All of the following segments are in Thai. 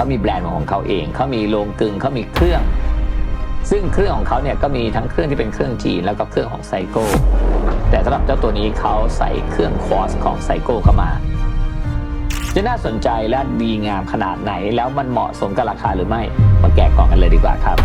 เขามีแบรนด์ของเขาเอง เขามีโรงกลึงเขามีเครื่อง ซึ่งเครื่องของเขาเนี่ยก็มีทั้งเครื่องที่เป็นเครื่องจีนแล้วก็เครื่องของไซโก้แต่สำหรับเจ้าตัวนี้เขาใส่เครื่องควอสของไซโก้เข้ามาจะน่าสนใจและดีงามขนาดไหน แล้วมันเหมาะสมกับราคาหรือไม่ มาแกะกล่องกันเลยดีกว่าครับ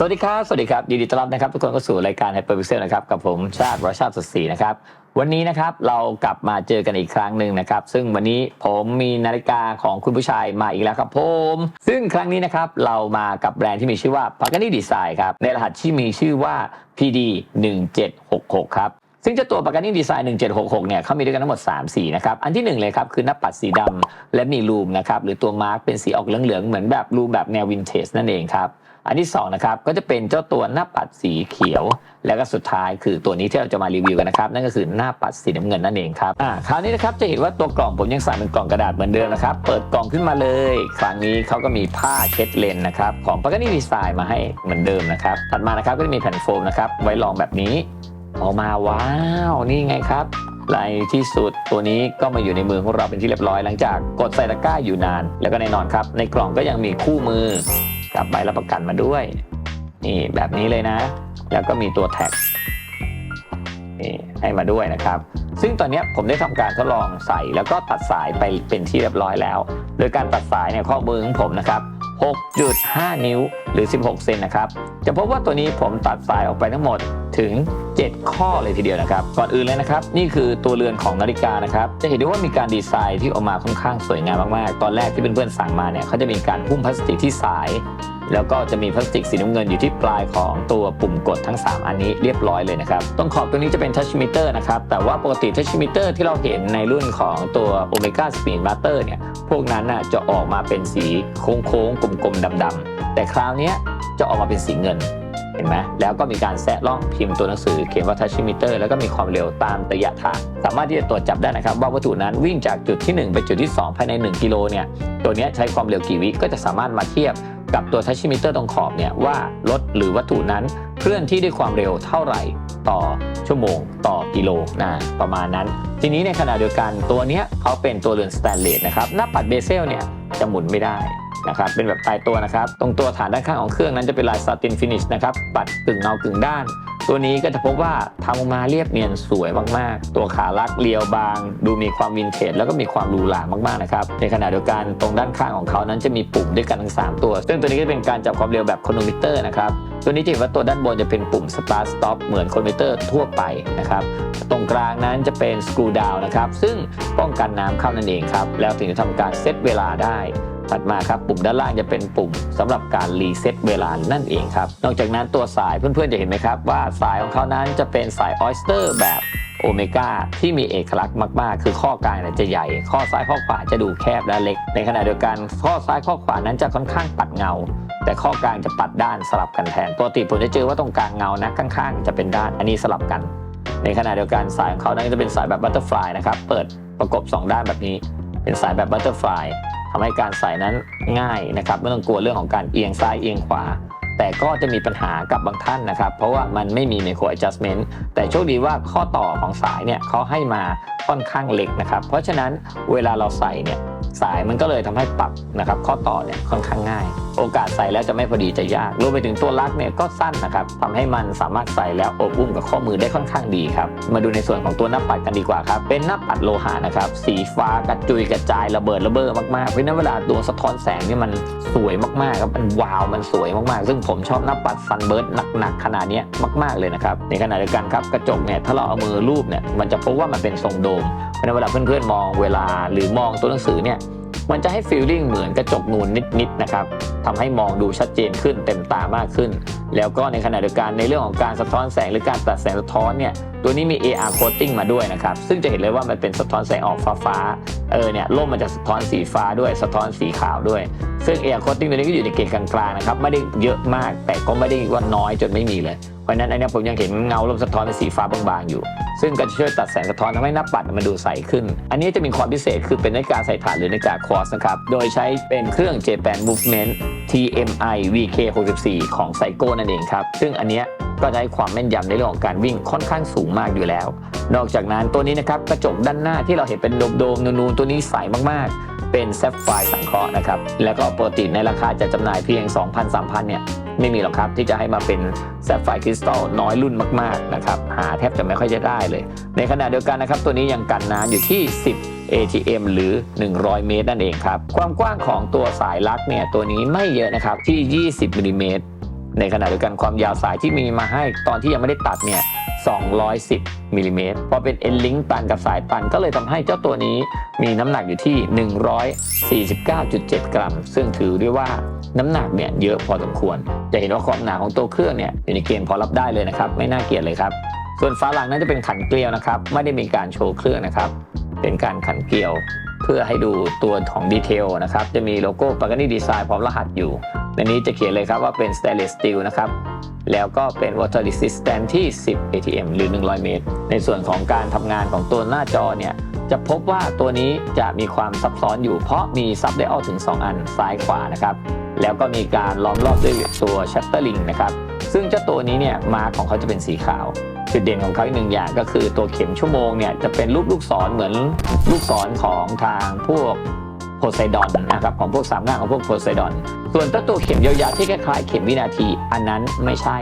สวัสดีครับ สวัสดีครับยินดีต้อนรับนะครับ ทุกคนเข้าสู่รายการไฮเปอร์พิเซลนะครับ กับผมชาติรชาติสดศรีนะครับ วันนี้นะครับเรากลับมาเจอกันอีกครั้งหนึ่งนะครับ ซึ่งวันนี้ผมมีนาฬิกาของคุณผู้ชายมาอีกแล้วครับผม ซึ่งครั้งนี้นะครับเรามากับแบรนด์ที่มีชื่อว่า Pagani Design ครับ ในรหัสที่มีชื่อว่า PD 1766ครับ ซึ่งเจ้าตัว Pagani Design 1766เนี่ยเขามีด้วยกันทั้งหมด 3 สีนะครับ อันที่ 1 เลยครับ คือหน้าปัดสีดำและมีลูมนะครับหรือตัวมาร์กเป็นสีออกเหลืองๆ เหมือนแบบลูมแบบแนววินเทจนั่นเองครับ อันที่2นะครับก็จะเป็นเจ้าตัวหน้าปัดสีเขียว แล้วก็สุดท้ายคือตัวนี้ที่เราจะมารีวิวกันนะครับ นั่นก็คือหน้าปัดสีน้ำเงินนั่นเองครับอ่าคราวนี้นะครับจะเห็นว่าตัวกล่องผมยังใส่เป็นกล่องกระดาษเหมือนเดิมนะครับเปิดกล่องขึ้นมาเลยครั้งนี้เขาก็มีผ้าเช็ดเลนนะครับของ Pagani Design มาให้เหมือนเดิมนะครับถัดมานะครับก็จะมีแผ่นโฟมนะครับไว้รองแบบนี้ ออกมาว้าวนี่ไงครับในที่สุดตัวนี้ก็มาอยู่ในมือของเราเป็นที่เรียบร้อยหลังจากกดใส่ตะกร้าอยู่นาน แล้วก็แน่นอนครับ ในกล่องก็ยังมีคู่มือกับใบรับประกันมาด้วย นี่แบบนี้เลยนะ แล้วก็มีตัวแท็กนี่ให้มาด้วยนะครับ ซึ่งตอนนี้ผมได้ทำการทดลองใส่แล้วก็ตัดสายไปเป็นที่เรียบร้อยแล้ว โดยการตัดสายเนี่ยข้อมือของผมนะครับ 6.5 นิ้วหรือ 16 เซนนะครับ จะพบว่าตัวนี้ผมตัดสายออกไปทั้งหมดถึง 7 ข้อเลยทีเดียวนะครับ ก่อนอื่นเลยนะครับ นี่คือตัวเรือนของนาฬิกานะครับ จะเห็นได้ว่ามีการดีไซน์ที่ออกมาค่อนข้างสวยงามมากๆ ตอนแรกที่เพื่อนๆสั่งมาเนี่ยเขาจะมีการหุ้มพลาสติกที่สาย แล้วก็จะมีพลาสติกสีน้ำเงินอยู่ที่ปลายของตัวปุ่มกดทั้ง 3 อันนี้เรียบร้อยเลยนะครับตรงขอบตัวนี้จะเป็นทัชมิเตอร์นะครับแต่ว่าปกติทัชมิเตอร์ที่เราเห็นในรุ่นของตัว Omega Speed Master เนี่ยพวกนั้นน่ะจะออกมาเป็นสีโค้งๆกลมๆดำๆแต่คราวนี้จะออกมาเป็นสีเงิน เห็นไหมแล้วก็มีการแซะล่องพิมพ์ตัวหนังสือเขียนว่าทัชชิมิเตอร์แล้วก็มีความเร็วตามระยะทาง สามารถที่จะตรวจจับได้นะครับ ว่าวัตถุนั้นวิ่งจากจุดที่ 1 ไปจุดที่ 2 ภายใน 1 กิโลเนี่ยตัวนี้ใช้ความเร็วกี่วิก็จะสามารถมาเทียบกับตัวทัชชิมิเตอร์ตรงขอบเนี่ยว่ารถหรือวัตถุนั้นเคลื่อนที่ด้วยความเร็วเท่าไหร่ต่อชั่วโมงต่อกิโลนะประมาณนั้น ทีนี้ในขณะเดียวกันตัวนี้เขาเป็นตัวเรือนสแตนเลสนะครับหน้าปัดเบเซลเนี่ยจะหมุนไม่ได้ นะครับเป็นแบบตายตัวนะครับ ตรงตัวฐานด้านข้างของเครื่องนั้นจะเป็นลายซาตินฟินิชนะครับปัดกึ่งเงากึ่งด้าน ตัวนี้ก็จะพบว่าทำออกมาเรียบเนียนสวยมากๆ ตัวขาลักเรียวบาง ดูมีความวินเทจแล้วก็มีความหรูหรามากๆนะครับในขณะเดียวกันตรงด้านข้างของเขานั้นจะมีปุ่มด้วยกันทั้ง 3 ตัว ซึ่งตัวนี้ก็เป็นการจับความเร็วแบบโครโนมิเตอร์นะครับตัวนี้จะเห็นว่าตัวด้านบนจะเป็นปุ่ม start stop เหมือนโครโนมิเตอร์ทั่วไปนะครับตรงกลางนั้นจะเป็น screw down นะครับซึ่งป้องกันน้ำเข้านั่นเองครับแล้วถึงจะทำการเซตเวลาได้ ถัดมาครับปุ่มด้านล่างจะเป็นปุ่มสำหรับการรีเซ็ตเวลานั่นเองครับ นอกจากนั้นตัวสายเพื่อนๆจะเห็นไหมครับว่าสายของเขานั้นจะเป็นสายออ s สเตอร์แบบโอเมก้าที่มีเอกลักษณ์มาก ๆ คือข้อกลางจะใหญ่ ข้อซ้ายข้อขวาจะดูแคบและเล็ก ในขณะเดียวกันข้อซ้ายข้อขวานั้นจะค่อนข้างปัดเงา แต่ข้อกลางจะปัดด้านสลับกันแทนปกติผมจะเจอว่าตรงกลางเงานะข้างๆ จะเป็นด้านอันนี้สลับกัน ในขณะเดียวกันสายของเขานั้นจะเป็นสายแบบบัตเตอร์ฟลายนะครับเปิดประกบสองด้านแบบนี้ เป็นสายแบบบัตเตอร์ฟลาย ทำให้การใส่นั้นง่ายนะครับไม่ต้องกลัวเรื่องของการเอียงซ้ายเอียงขวา แต่ก็จะมีปัญหากับบางท่านนะครับ เพราะว่ามันไม่มีไมโคร adjustment แต่โชคดีว่าข้อต่อของสายเนี่ยเขาให้มาค่อนข้างเล็กนะครับ เพราะฉะนั้นเวลาเราใส่เนี่ยสายมันก็เลยทำให้ปรับนะครับข้อต่อเนี่ยค่อนข้างง่าย โอกาสใส่แล้วจะไม่พอดีจะยากรวมไปถึงตัวลักเนี่ยก็สั้นนะครับทำให้มันสามารถใส่แล้วอบอุ้มกับข้อมือได้ค่อนข้างดีครับมาดูในส่วนของตัวหน้าปัดกันดีกว่าครับเป็นหน้าปัดโลหะนะครับสีฟ้ากระจุยกระจายระเบิดระเบ้อมากๆเพราะนั้นเวลาดวงสะท้อนแสงเนี่ยมันสวยมากๆครับมันวาวมันสวยมากๆ ซึ่งผมชอบหน้าปัดซันเบิร์ดหนักๆขนาดนี้มาก ๆเลยนะครับในขณะเดียวกันครับกระจกเนี่ยถ้าเราเอามือรูปเนี่ยมันจะพบว่ามันเป็นทรงโดมเพราะฉะนั้นเวลาเพื่อนๆมองเวลาหรือมองตัวหนังสือเนี่ยมันจะให้ฟีลลิ่งเหมือนกระจกนูนนิดๆนะครับทำให้มองดูชัดเจนขึ้นเต็มตามากขึ้น แล้วก็ในขณะเดียวกันในเรื่องของการสะท้อนแสงหรือการตัดแสงสะท้อนเนี่ยตัวนี้มี AR coating มาด้วยนะครับ ซึ่งจะเห็นเลยว่ามันเป็นสะท้อนแสงออกฟ้าๆเออเนี่ยร่มมันจะสะท้อนสีฟ้าด้วยสะท้อนสีขาวด้วย ซึ่ง AR coating ตัวนี้ก็อยู่ในเกณฑ์กลางๆนะครับไม่ได้เยอะมากแต่ก็ไม่ได้ว่าน้อยจนไม่มีเลย ราะนั้นอันนี้ผมยังเห็นเงาลมสะท้อนเป็นสีฟ้าบางๆอยู่ ซึ่งก็จะช่วยตัดแสงสะท้อนทำให้หน้าปัดมันดูใสขึ้น อันนี้จะมีความพิเศษคือเป็นนาฬิกาใส่ถ่านหรือนาฬิกาคอสนะครับ โดยใช้เป็นเครื่อง Japan Movement TMI VK64 ของไซโก้นั่นเองครับ ซึ่งอันเนี้ยก็จะให้ความแม่นยำในเรื่องของการวิ่งค่อนข้างสูงมากอยู่แล้ว นอกจากนั้นตัวนี้นะครับกระจกด้านหน้าที่เราเห็นเป็นโดมๆนูนๆตัวนี้ใสมากๆ เป็นแซฟไฟร์สังเคราะห์นะครับ แล้วก็ปกติในราคาจะจำหน่ายเพียง 2,000-3,000 เนี่ยไม่มีหรอกครับ ที่จะให้มาเป็นแซฟไฟร์คริสตัลน้อยรุ่นมากๆนะครับหาแทบจะไม่ค่อยจะได้เลย ในขณะเดียวกันนะครับตัวนี้ยังกันน้ำอยู่ที่ 10 ATM หรือ 100 เมตรนั่นเองครับ ความกว้างของตัวสายลักเนี่ยตัวนี้ไม่เยอะนะครับที่ 20มิลลิเมตรในขณะเดียวกันความยาวสายที่มีมาให้ตอนที่ยังไม่ได้ตัดเนี่ย210มิลลิเมตรพอเป็น N link ตันกับสายตันก็เลยทำให้เจ้าตัวนี้มีน้ำหนักอยู่ที่ 149.7 กรัม ซึ่งถือได้ว่าน้ำหนักเนี่ยเยอะพอสมควร จะเห็นว่าความหนาของตัวเครื่องเนี่ยอยู่ในเกณฑ์พอรับได้เลยนะครับ ไม่น่าเกลียดเลยครับ ส่วนฝาหลังนั้นจะเป็นขันเกลียวนะครับ ไม่ได้มีการโชว์เครื่องนะครับ เป็นการขันเกลียว เพื่อให้ดูตัวของดีเทลนะครับ จะมีโลโก้ปากานี่ดีไซน์พร้อมรหัสอยู่ในนี้จะเขียนเลยครับว่าเป็น stainless steel นะครับ แล้วก็เป็น water resistant ที่ 10 ATM หรือ 100 เมตร ในส่วนของการทำงานของตัวหน้าจอเนี่ย จะพบว่าตัวนี้จะมีความซับซ้อนอยู่เพราะมีซับไดออลถึง 2 อันซ้ายขวานะครับ แล้วก็มีการล้อมรอบด้วยตัว shuttering นะครับ ซึ่งเจ้าตัวนี้เนี่ยมาของเขาจะเป็นสีขาว จุดเด่นของเขาอีกหนึ่งอย่างก็คือตัวเข็มชั่วโมงเนี่ยจะเป็นรูปลูกศรเหมือนลูกศรของทางพวกโพไซดอนนะครับของพวกสามง่าของพวกโพไซดอน ส่วนตัวเข็มยาวๆที่คล้ายๆเข็มวินาที อันนั้นไม่ใช่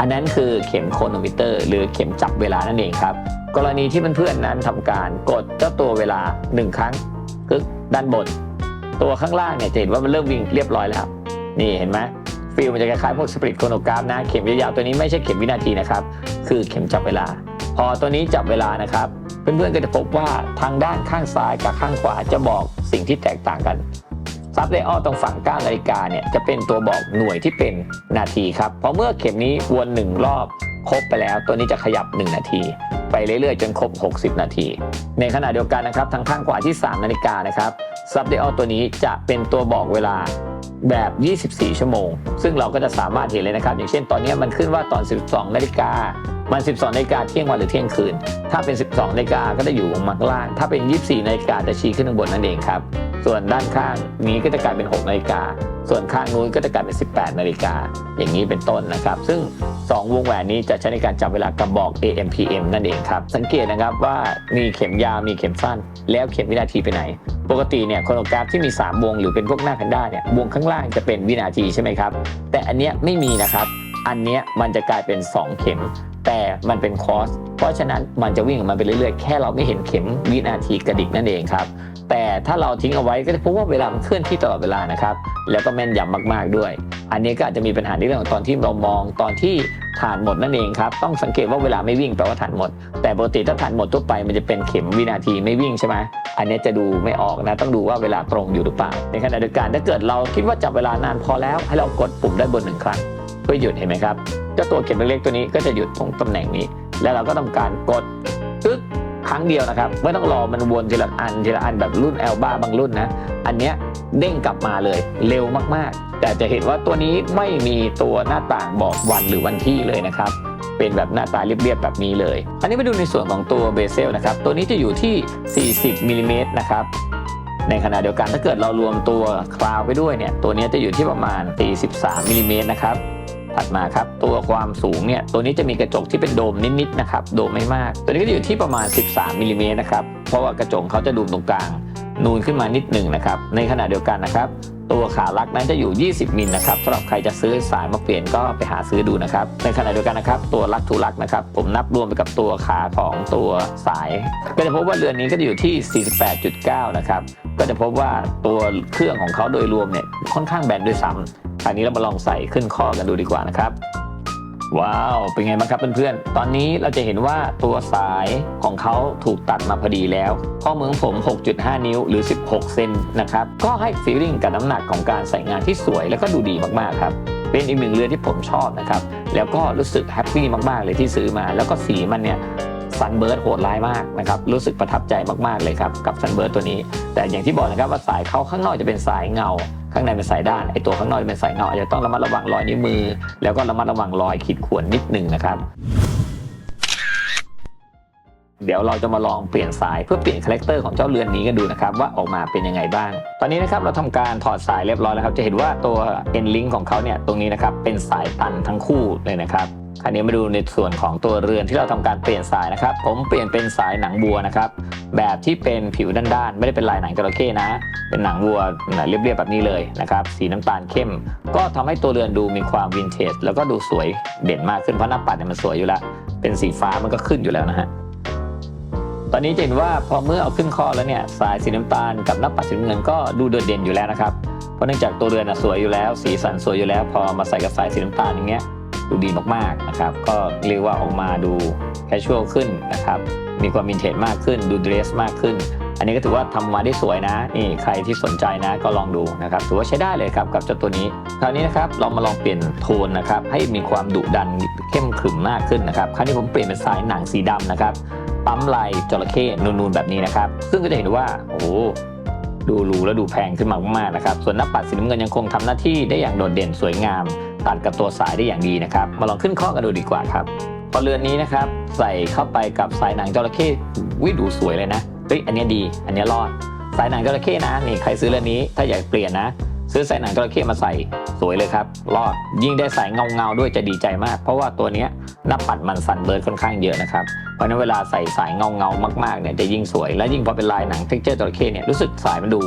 อันนั้นคือเข็มโครโนมิเตอร์ หรือเข็มจับเวลานั่นเองครับ กรณีที่เพื่อนๆนั้นทำการกดเจ้าตัวเวลา 1 ครั้งกึกด้านบน ตัวข้างล่างเนี่ยจะเห็นว่ามันเริ่มวิ่งเรียบร้อยแล้ว นี่เห็นไหม ฟิลมันจะคล้ายๆพวกสปริตโครโนกราฟนะ เข็มยาวๆตัวนี้ไม่ใช่เข็มวินาทีนะครับ คือเข็มจับเวลา พอตัวนี้จับเวลานะครับ เพื่อนๆก็จะพบว่าทางด้านข้างซ้ายกับข้างขวาจะบอกสิ่งที่แตกต่างกันซับไดออตรงฝั่งก้านนาฬิกาเนี่ยจะเป็นตัวบอกหน่วยที่เป็นนาทีครับ เพราะเมื่อเข็มนี้วนหนึ่งรอบครบไปแล้ว ตัวนี้จะขยับ 1 นาที ไปเรื่อยๆ จนครบ 60 นาที ในขณะเดียวกันนะครับทางข้างขวาที่ 3 นาฬิกานะครับซับไดออตัวนี้จะเป็นตัวบอกเวลา แบบ 24 ชั่วโมง ซึ่งเราก็จะสามารถเห็นเลยนะครับ อย่างเช่นตอนนี้มันขึ้นว่าตอน 12 นาฬิกา มัน 12 นาฬิกาเที่ยงวันหรือเที่ยงคืน ถ้าเป็น 12 นาฬิกาก็จะอยู่ลงมาล่าง ถ้าเป็น 24 นาฬิกาจะชี้ขึ้นข้างบนนั่นเองครับ ส่วนด้านข้างนี้ก็จะกลายเป็น 6 นาฬิกา ส่วนข้างนู้นก็จะกลายเป็น 18 นาฬิกา อย่างนี้เป็นต้นนะครับ ซึ่ง 2 วงแหวนนี้จะใช้ในการจับเวลากระบอก AM PM นั่นเองครับ สังเกตนะครับว่ามีเข็มยาวมีเข็มสั้น แล้วเข็มวินาทีไปไหน ปกติเนี่ยโครโนกราฟที่มี 3 วงหรือเป็นพวกหน้าแพนด้าเนี่ยวงข้างล่างจะเป็นวินาทีใช่ไหมครับ แต่อันเนี้ยไม่มีนะครับ อันเนี้ยมันจะกลายเป็น 2 เข็มแต่มันเป็นคอส เพราะฉะนั้นมันจะวิ่งของมันไปเรื่อยๆ แค่เราไม่เห็นเข็มวินาทีกระดิกนั่นเองครับ แต่ถ้าเราทิ้งเอาไว้ก็จะพบว่าเวลามันเคลื่อนที่ตลอดเวลานะครับ แล้วก็แม่นยำมากๆด้วย อันนี้ก็อาจจะมีปัญหาในเรื่องของตอนที่เรามองตอนที่ฐานหมดนั่นเองครับ ต้องสังเกตว่าเวลาไม่วิ่งแปลว่าฐานหมด แต่ปกติถ้าฐานหมดทั่วไปมันจะเป็นเข็มวินาทีไม่วิ่งใช่ไหมอันนี้จะดูไม่ออกนะ ต้องดูว่าเวลาตรงอยู่หรือเปล่า ในขณะเดียวกันถ้าเกิดเราคิดว่าจับเวลานานพอแล้ว ให้เรากดปุ่มด้านบนหนึ่งครั้งเพื่อหยุดเห็นไหมครับเจ้าตัวเข็มเล็กๆตัวนี้ก็จะหยุดตรงตำแหน่งนี้ แล้วเราก็ทำการกด ครั้งเดียวนะครับ ไม่ต้องรอมันวนทีละอันทีละอันแบบรุ่นแอลบ้าบางรุ่นนะ อันเนี้ยเด้งกลับมาเลยเร็วมากๆ แต่จะเห็นว่าตัวนี้ไม่มีตัวหน้าต่างบอกวันหรือวันที่เลยนะครับ เป็นแบบหน้าตาเรียบๆแบบนี้เลย อันนี้มาดูในส่วนของตัวเบเซลนะครับ ตัวนี้จะอยู่ที่ 40มิลลิเมตรนะครับในขณะเดียวกันถ้าเกิดเรารวมตัวคลาวไปด้วยเนี่ยตัวนี้จะอยู่ที่ประมาณ43มิลลิเมตรนะครับ ถัดมาครับตัวความสูงเนี่ยตัวนี้จะมีกระจกที่เป็นโดมนิดๆนะครับโดมไม่มาก ตัวนี้ก็จะอยู่ที่ประมาณ 13มิลลิเมตรนะครับเพราะว่ากระจกเขาจะดูมตรงกลางนูนขึ้นมานิดหนึ่งนะครับในขณะเดียวกันนะครับตัวขาลักนั้นจะอยู่ 20 มิลนะครับสำหรับใครจะซื้อสายมาเปลี่ยนก็ไปหาซื้อดูนะครับ ในขณะเดียวกันนะครับ ตัวลักทูลักนะครับ ผมนับรวมไปกับตัวขาของตัวสาย ก็จะพบว่าเรือนนี้ก็จะอยู่ที่ 48.9 นะครับ ก็จะพบว่าตัวเครื่องของเขาโดยรวมเนี่ยค่อนข้างแบนด้วยซ้ำ อันนี้เรามาลองใส่ขึ้นข้อกันดูดีกว่านะครับ ว้าว เป็นไงบ้างครับเพื่อนๆ ตอนนี้เราจะเห็นว่าตัวสายของเขาถูกตัดมาพอดีแล้ว ข้อมือผม 6.5 นิ้วหรือ 16 เซนนะครับ ก็ให้ฟีลลิ่งกับน้ำหนักของการใส่งานที่สวยแล้วก็ดูดีมากๆครับเป็นอีกหนึ่งเรือที่ผมชอบนะครับ แล้วก็รู้สึกแฮปปี้มากๆเลยที่ซื้อมา แล้วก็สีมันเนี่ยซันเบิร์ดโหดร้ายมากนะครับ รู้สึกประทับใจมากๆเลยครับ กับซันเบิร์ดตัวนี้ แต่อย่างที่บอกนะครับว่าสายเขาข้างนอกจะเป็นสายเงา ข้างในเป็นสายด้านไอตัวข้างนอกเป็นสายเงาอาจจะต้องระมัดระวังรอยนิ้วมือ แล้วก็ระมัดระวังรอยขีดข่วนนิดหนึ่งนะครับ เดี๋ยวเราจะมาลองเปลี่ยนสายเพื่อเปลี่ยนคาแรคเตอร์ของเจ้าเรือนนี้กันดูนะครับว่าออกมาเป็นยังไงบ้าง ตอนนี้นะครับเราทำการถอดสายเรียบร้อยแล้วครับ จะเห็นว่าตัว end link ของเขาเนี่ยตรงนี้นะครับเป็นสายตันทั้งคู่เลยนะครับ คราวนี้มาดูในส่วนของตัวเรือนที่เราทำการเปลี่ยนสายนะครับ ผมเปลี่ยนเป็นสายหนังบัวนะครับ แบบที่เป็นผิวด้านๆ ไม่ได้เป็นลายหนังจระเข้นะ เป็นหนังวัวเรียบๆแบบนี้เลยนะครับ สีน้ำตาลเข้ม ก็ทำให้ตัวเรือนดูมีความวินเทจแล้วก็ดูสวยเด่นมากขึ้นเพราะหน้าปัดเนี่ยมันสวยอยู่แล้ว เป็นสีฟ้ามันก็ขึ้นอยู่แล้วนะฮะตอนนี้จะเห็นว่าพอเมื่อเอาขึ้นข้อแล้วเนี่ยสายสีน้ำตาลกับหน้าปัดสีน้ำเงินก็ดูโดดเด่นอยู่แล้วนะครับเพราะเนื่องจากตัวเรือนน่ะสวยอยู่แล้ว สีสันสวยอยู่แล้ว พอมาใส่กับสายสีน้ำตาลอย่างเงี้ย ดูดีมากๆนะครับ ก็เรียกว่าออกมาดูแคชชวลขึ้นนะครับ มีความวินเทจมากขึ้น ดูเดรสมากขึ้น อันนี้ก็ถือว่าทำมาได้สวยนะ นี่ใครที่สนใจนะก็ลองดูนะครับ ถือว่าใช้ได้เลยครับกับเจ้าตัวนี้ คราวนี้นะครับเรามาลองเปลี่ยนโทนนะครับ ให้มีความดุดันเข้มขรึมมากขึ้นนะครับ คราวนี้ผมเปลี่ยนเป็นสายหนังสีดำนะครับ ปั๊มลายจระเข้นูนๆแบบนี้นะครับ ซึ่งก็จะเห็นว่า โอ้ ดูหรูและดูแพงขึ้นมามากๆนะครับ ส่วนหน้าปัดสีน้ำเงินยังคงทำหน้าที่ได้อย่างโดดเด่นสวยงาม ตัดกับตัวสายได้อย่างดีนะครับ มาลองขึ้นข้อกันดูดีกว่าครับพอเรือนนี้นะครับใส่เข้าไปกับสายหนังจระเข้วิดูสวยเลยนะเฮ้ยอันนี้ดี อันนี้รอด สายหนังจระเข้นะนี่ใครซื้อเรือนนี้ถ้าอยากเปลี่ยนนะ ซื้อสายหนังจระเข้มาใส่สวยเลยครับรอดยิ่งได้สายเงาเงาๆด้วยจะดีใจมาก เพราะว่าตัวเนี้ยหน้าปัดมันสันเบิร์ดค่อนข้างเยอะนะครับเพราะนั้นเวลาใส่สายเงาเงาๆมากๆเนี่ยจะยิ่งสวย และยิ่งพอเป็นลายหนังเท็กเจอร์จระเข้เนี่ยรู้สึกสายมันดู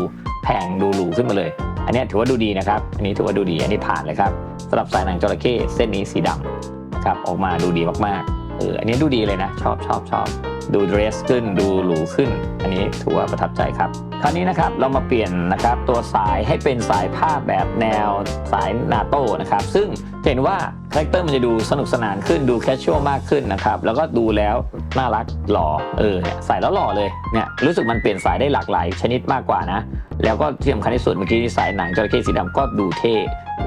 แพงดูหรูขึ้นมาเลย อันนี้ถือว่าดูดีนะครับอันนี้ถือว่าดูดีอันนี้ผ่านเลยครับสำหรับสายหนังจระเข้เส้นนี้สีดำครับออกมาดูดีมากๆเอออันนี้ดูดีเลยนะ ชอบชอบชอบ ดูเดรสขึ้นดูหรูขึ้น อันนี้ถือว่าประทับใจครับ คราวนี้นะครับเรามาเปลี่ยนนะครับตัวสายให้เป็นสายผ้าแบบแนวสายนาโต้นะครับ ซึ่งเห็นว่าคาแรคเตอร์มันจะดูสนุกสนานขึ้นดูแคชชวลมากขึ้นนะครับแล้วก็ดูแล้วน่ารักหล่อเออใส่แล้วหล่อเลยเนี่ยรู้สึกมันเปลี่ยนสายได้หลากหลายชนิดมากกว่านะ แล้วก็ที่สำคัญที่สุดเมื่อกี้สายหนังจระเข้สีดำก็ดูเท่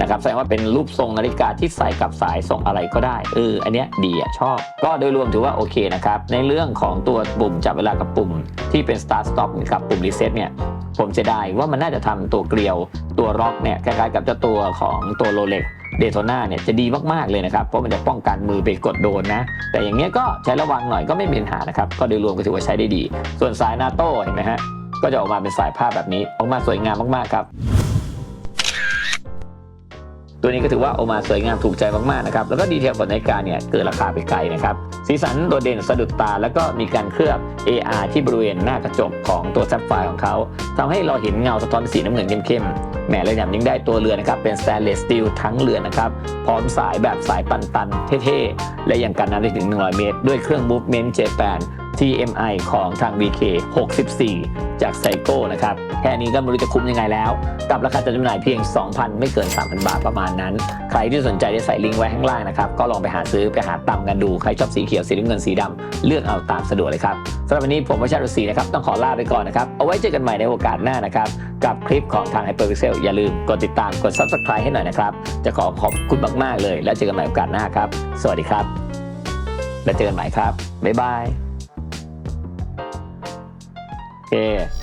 นะครับแสดงว่าเป็นรูปทรงนาฬิกาที่ใส่กับสายทรงอะไรก็ได้เอออันเนี้ยดีอะชอบ ก็โดยรวมถือว่าโอเคนะครับ ในเรื่องของตัวปุ่มจับเวลากับปุ่ม ที่เป็น start stop กับปุ่ม reset เนี่ยผมเสียดายว่ามันน่าจะทำตัวเกลียวตัวร็อกเนี่ยคล้ายๆกับเจ้าตัวของตัวโรเล็กเดโ t นาเนี่ยจะดีมากๆเลยนะครับ เพราะมันจะป้องกันมือไปกดโดนนะ แต่อย่างเงี้ยก็ใช้ระวังหน่อยก็ไม่มีปัญหานะครับ ก็โดยรวมก็ถือว่าใช้ได้ดี ส่วนสายนาโต้เห็นไหมฮะก็จะออกมาเป็นสายผ้าแบบนี้ออกมาสวยงามมากๆครับ ตัวนี้ก็ถือว่าออกมาสวยงามถูกใจมากๆนะครับแล้วก็ดีเทลของนาฬิกาเนี่ยเกินราคาไปไกลนะครับสีสันโดดเด่นสะดุดตา แล้วก็มีการเคลือบ AR ที่บริเวณหน้ากระจกของตัวแซฟไฟร์ของเขาทำให้เราเห็นเงาสะท้อนสีน้ำเงินเข้มๆแหมเลยแถมยังได้ตัวเรือนะครับเป็น stainless steel ทั้งเรือนะครับพร้อมสายแบบสายปันๆเท่ๆและยังกันน้ำได้ถึง 100 เมตร ด้วยเครื่อง movement J8 TMI ของทาง VK 64 จากไซโก้นะครับ แค่นี้ก็ไม่รู้จะคุ้มยังไงแล้ว กับราคาจัดจำหน่ายเพียง 2,000 ไม่เกิน 3,000 บาทประมาณนั้น ใครที่สนใจได้ใส่ลิงก์ไว้ข้างล่างนะครับ ก็ลองไปหาซื้อไปหาตำกันดู ใครชอบสีเขียว สีน้ำเงิน สีดำเลือกเอาตามสะดวกเลยครับสำหรับวันนี้ผมวชาติรศรีนะครับ ต้องขอลาไปก่อนนะครับ เอาไว้เจอกันใหม่ในโอกาสหน้านะครับ กับคลิปของทาง Hyperpixel อย่าลืมกดติดตาม กด Subscribe ให้หน่อยนะครับ จะขอขอบคุณมากๆเลย แล้วเจอกันใหม่โอกาสหน้าครับ สวัสดีครับ แล้วเจอกันใหม่ครับ บ๊ายบาย โอเ